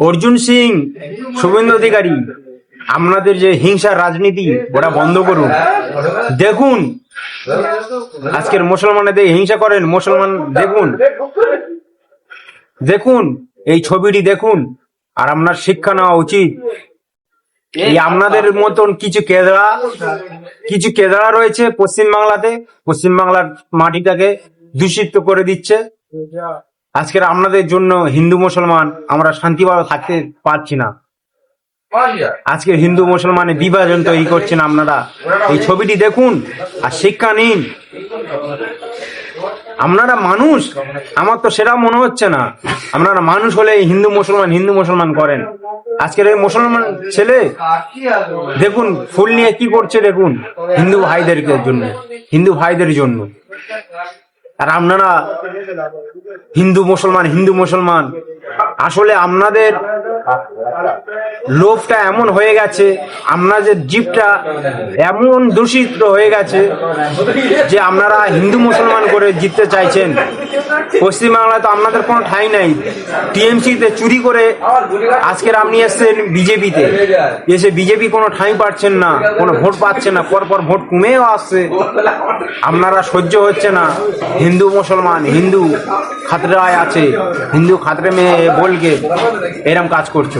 অর্জুন সিং, শুভেন্দু অধিকারী আপনাদের যে হিংসা রাজনীতি, ওটা বন্ধ করুন। দেখুন, আজকের মুসলমানদের হিংসা করেন, মুসলমান দেখুন। দেখুন, এই ছবিটি দেখুন, আর আপনার শিক্ষা নেওয়া উচিত। এই আপনাদের মতন কিছু কেদড়া কিছু কেদড়া রয়েছে পশ্চিম বাংলাতে পশ্চিম বাংলার মাটিটাকে দূষিত করে দিচ্ছে। আজকের আপনাদের জন্য হিন্দু মুসলমান আমরা শান্তিভাবে থাকতে পারছি না। আজকে হিন্দু মুসলমানে বিভাজন তৈরি করছেন আপনারা। এই ছবিটি দেখুন আর শিক্ষা নিন। আপনারা মানুষ, আমার তো সেটা মনে হচ্ছে না। আপনারা মানুষ হলে হিন্দু মুসলমান হিন্দু মুসলমান করেন। আজকের এই মুসলমান ছেলে, দেখুন, ফুল নিয়ে কি করছে দেখুন, হিন্দু ভাইদের জন্য, হিন্দু ভাইদের জন্য। আর আপনারা হিন্দু মুসলমান হিন্দু মুসলমান। আসলে আপনাদের লোভটা এমন হয়ে গেছে আপনাদের জীবটা এমন দূষিত হয়ে গেছে যে আপনারা হিন্দু মুসলমান করে জিততে চাইছেন। পশ্চিমবাংলায় তো আপনাদের কোনো ঠাঁই নাই। টিএমসিতে চুরি করে আজকের আপনি এসছেন বিজেপিতে। এসে বিজেপি কোনো ঠাঁই পাচ্ছেন না, কোনো ভোট পাচ্ছে না পর পর ভোট কমেও আসছে। আপনারা সহ্য হচ্ছে না। হিন্দু মুসলমান, হিন্দু খাতরায় আছে। হিন্দু খাতরে মেয়ে বলকে। এরম কাজ করছ